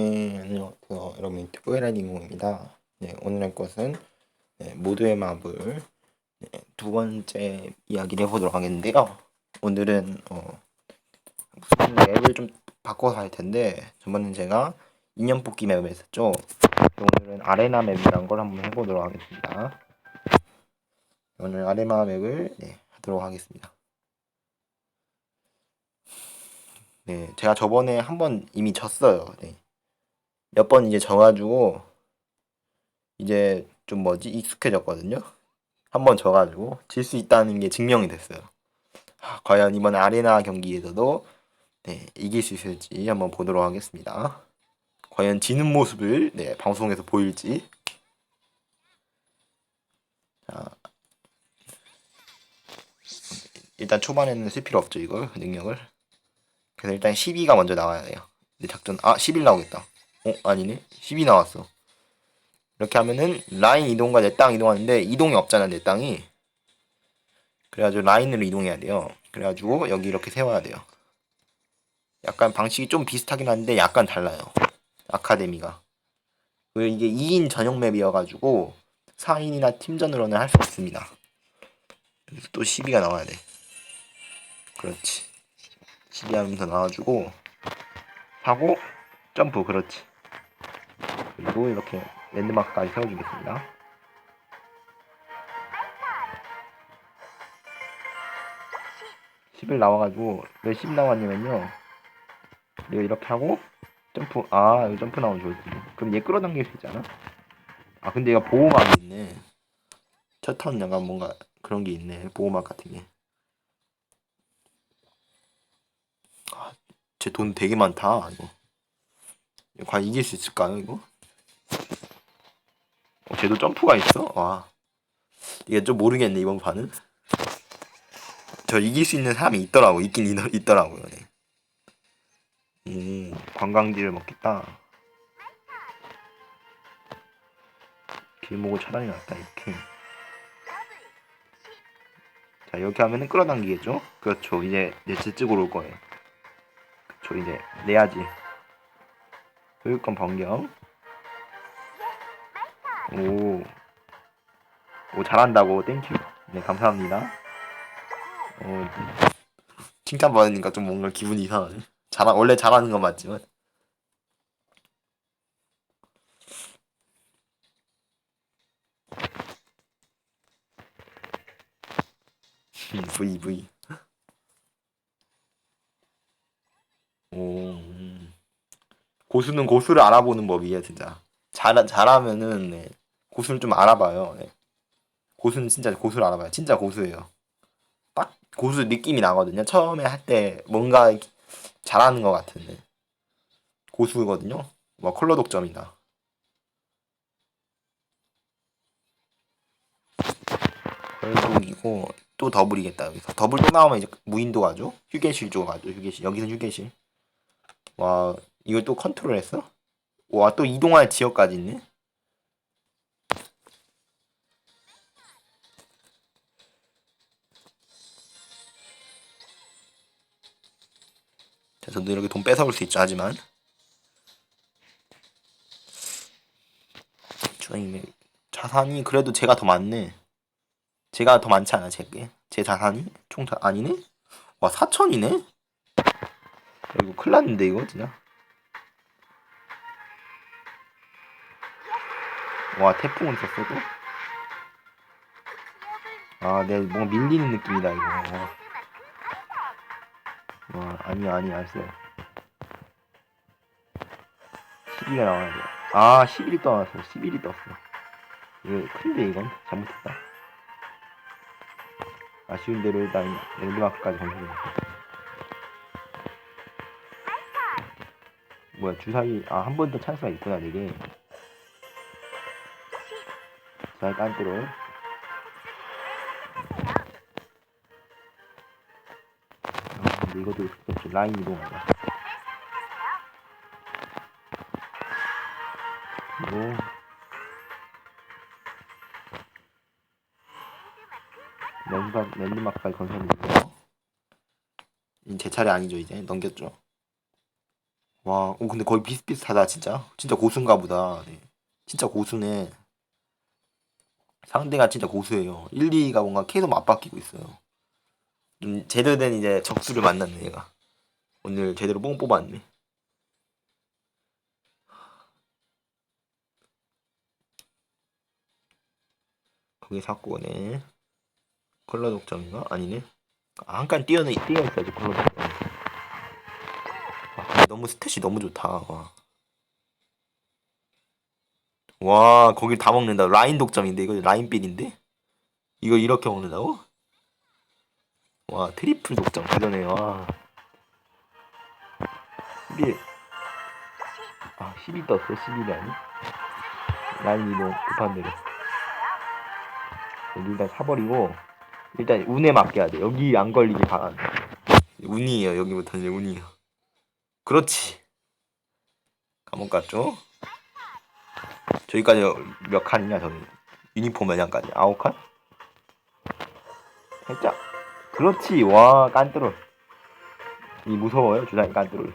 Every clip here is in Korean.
네, 안녕하세요. 여러분 유튜브 에라디공입니다. 네, 오늘 할 것은 네, 모두의 마블 네, 두 번째 이야기를 해보도록 하겠는데요. 오늘은 어, 무슨 맵을 좀 바꿔서 할 텐데 저번엔 제가 인형 뽑기 맵을 했었죠. 오늘은 아레나 맵이라는 걸 한번 해보도록 하겠습니다. 오늘 아레나 맵을 네, 하도록 하겠습니다. 네, 제가 저번에 한번 이미 졌어요. 네. 몇 번 이제 져가지고 이제 좀 뭐지 익숙해졌거든요. 한 번 져가지고 질 수 있다는 게 증명이 됐어요. 하, 과연 이번 아레나 경기에서도 네, 이길 수 있을지 한번 보도록 하겠습니다. 과연 지는 모습을 네, 방송에서 보일지. 자, 일단 초반에는 쓸 필요 없죠 이걸 그 능력을. 그래서 일단 12가 먼저 나와야 돼요. 작전 아 11 나오겠다. 어 아니네 12 나왔어. 이렇게 하면은 라인 이동과 내 땅 이동하는데 이동이 없잖아 내 땅이. 그래가지고 라인으로 이동해야 돼요. 그래가지고 여기 이렇게 세워야 돼요. 약간 방식이 좀 비슷하긴 한데 약간 달라요. 아카데미가. 그리고 이게 2인 전용 맵이어가지고 4인이나 팀전으로는 할 수 없습니다. 그래서 또 12가 나와야 돼. 그렇지. 12 하면서 나와주고 하고 점프 그렇지. 그리고 이렇게 랜드마크까지 세워주겠습니다. (10일) 나와가지고 왜 (10) 나왔냐면요. 이거 이렇게 하고 점프 아 여기 점프 나오면 좋지 그럼 얘 끌어당길 수 있잖아? 아 근데 얘가 보호막이 있네. 첫턴 약간 뭔가 그런 게 있네. 보호막 같은 게. 제돈 되게 많다 이거. 과연 이길 수 있을까요 이거? 어, 쟤도 점프가 있어? 와. 이게 좀 모르겠네 이번 판은. 저 이길 수 있는 사람이 있더라고 있긴 있, 있더라고요 네. 음 관광지를 먹겠다. 길목을 차라리 낫다 이렇게. 자 이렇게 하면은 끌어당기겠죠? 그렇죠. 이제 내 저쪽으로 올 거예요. 저 이제 내야지. 교육권 변경 오, 오 잘한다고. 땡큐. 네 감사합니다. 오, 칭찬 받으니까 좀 뭔가 기분이 이상하네. 잘 원래 잘하는 건 맞지만. V V. 오 음. 고수는 고수를 알아보는 법이에요 진짜. 잘 잘하면은 네. 고수를 좀 알아봐요. 네. 고수는 진짜 고수를 알아봐요. 진짜 고수예요. 딱 고수 느낌이 나거든요. 처음에 할 때 뭔가 잘하는 것 같은데 고수거든요. 뭐 컬러 독점이다 결국이고 또 더블이겠다 여기서. 더블 또 나오면 이제 무인도 가죠? 휴게실 쪽 가죠 휴게실. 여기는 휴게실. 와 이걸 또 컨트롤 했어? 와 또 이동할 지역까지 있네 저도 이렇게 돈 뺏어올 수 있죠. 하지만 주인님 자산이 그래도 제가 더 많네. 제가 더 많지 않아 제게 제 자산이? 총 자, 아니네? 와 4천이네? 이거 큰일 났는데 이거 진짜. 와 태풍은 있었어도 아 내가 뭔가 밀리는 느낌이다 이거 와 아니 아니 알았어 12가 나와야 돼아 11이 떠났어 11이 떴어 이거 큰데 이건? 잘못했다. 아쉬운 대로 일단 랜드마크까지 건설해 뭐야 주사위 아 한 번 더 찬스가 있구나 되게. 주사위 깐뚜로 이것도 그렇지 라인 이동하자 그리고 랜드마크, 랜드마크까지 건설해주고요 이제 제 차례 아니죠 이제 넘겼죠 와, 오 근데 거의 비슷비슷하다 진짜. 진짜 고수인가 보다. 네. 진짜 고수네. 상대가 진짜 고수예요. 1, 2가 뭔가 계속 맞바뀌고 있어요. 좀 제대로 된 이제 적수를 만났네 얘가. 오늘 제대로 뽕 뽑았네. 거기 사고네. 컬러 독점인가? 아니네. 아, 한칸 뛰어는 뛰어 있어야지 컬러 독점. 아, 너무 스탯이 너무 좋다. 와. 와, 거길 다 먹는다. 라인 독점인데 이거 라인 빌인데? 이거 이렇게 먹는다고? 와, 트리플 독점 그러네. 와. 11. 아, 12 떴어. 11이 아니? 라인 이동 급한 대로. 여기 일단 사버리고 일단 운에 맡겨야 돼. 여기 안 걸리게 가. 운이에요. 여기부터 이제 운이에요. 그렇지. 감옥 갔죠? 저기까지 몇 칸이냐 저기 유니폼 몇 장까지? 아홉 칸? 살짝. 그렇지. 와 깐뚜루. 이 무서워요 주사위 깐뚜루.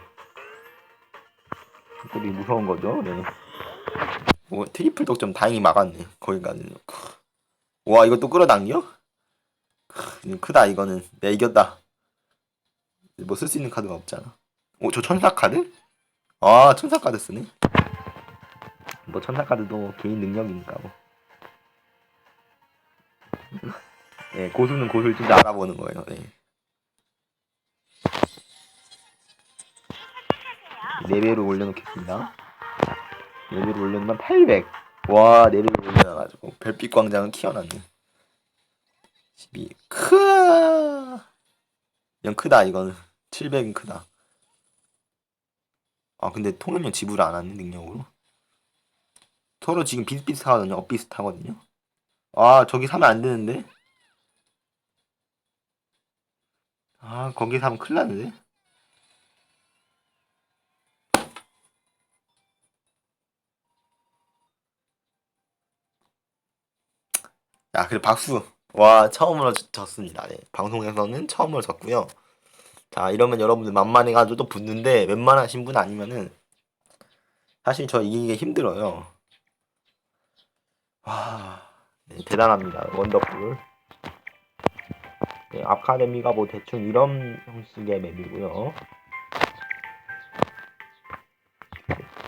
깐뚜루 무서운 거죠? 네. 뭐 트리플 독점 다행히 막았네. 거기까지는. 와 이거 또 끌어당겨? 크, 크다 이거는 내가 이겼다 뭐 쓸 수 있는 카드가 없잖아 오 저 천사 카드? 아 천사 카드 쓰네 뭐 천사 카드도 개인 능력이니까 뭐 네, 고수는 고수를 진짜 알아보는 거예요 네. 레벨을 올려놓겠습니다 레벨을 올려놓으면 800 와, 내리를 올려놔가지고 별빛 광장은 키워놨네. 12. 크아. 영 크다 이거는. 700은 크다. 아 근데 통일령 지불을 안 하네 능력으로. 서로 지금 비슷비슷하거든요. 엇비슷하거든요. 아 저기 사면 안 되는데. 아 거기 사면 큰일 나는데. 야, 그래 박수. 와, 처음으로 졌- 졌습니다. 네. 방송에서는 처음으로 졌고요. 자, 이러면 여러분들 만만해가지고 또 붙는데 웬만하신 분 아니면은 사실 저 이기기 힘들어요. 와, 네, 대단합니다. 원더풀. 네, 아카데미가 뭐 대충 이런 형식의 맵이고요.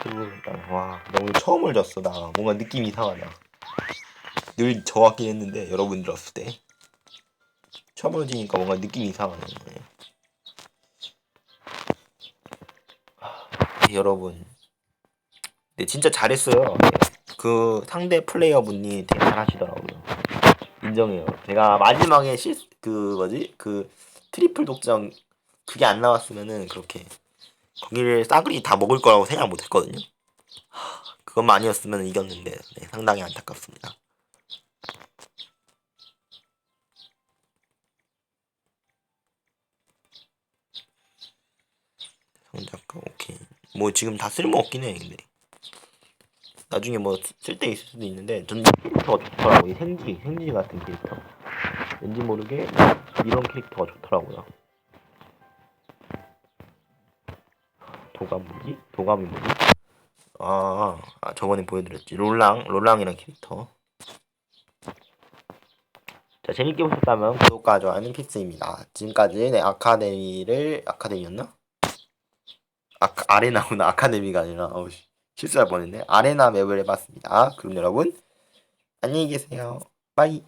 일단 와, 너무 처음을 졌어 나. 뭔가 느낌이 이상하다. 늘 저왔긴 했는데 여러분 들었을 때 처음으로 지니까 뭔가 느낌이 이상하네 하, 여러분 네 진짜 잘했어요 그 상대 플레이어분이 되게 잘하시더라고요 인정해요 제가 마지막에 실 그 뭐지? 그 트리플 독점 그게 안 나왔으면은 그렇게 거기를 싸그리 다 먹을 거라고 생각 못 했거든요. 하, 그것만 아니었으면 이겼는데 네, 상당히 안타깝습니다. 성작가 오케이. 뭐 지금 다 쓸모 없긴 해 근데. 나중에 뭐 쓸 때 있을 수도 있는데 전 캐릭터가 좋더라고 이 생지 생지 같은 캐릭터 왠지 모르게 이런 캐릭터가 좋더라고요. 도감 뭐지? 도감이 뭐지? 아, 아 저번에 보여드렸지. 롤랑 롤랑이란 캐릭터. 자 재밌게 보셨다면 구독과 좋아요는 필수입니다. 지금까지 네 아카데미를 아카데미였나? 아, 아레나구나? 아카데미가 아니라 어우, 씨, 실수할 뻔했네. 아레나 맵을 해봤습니다. 그럼 여러분 안녕히 계세요. 빠이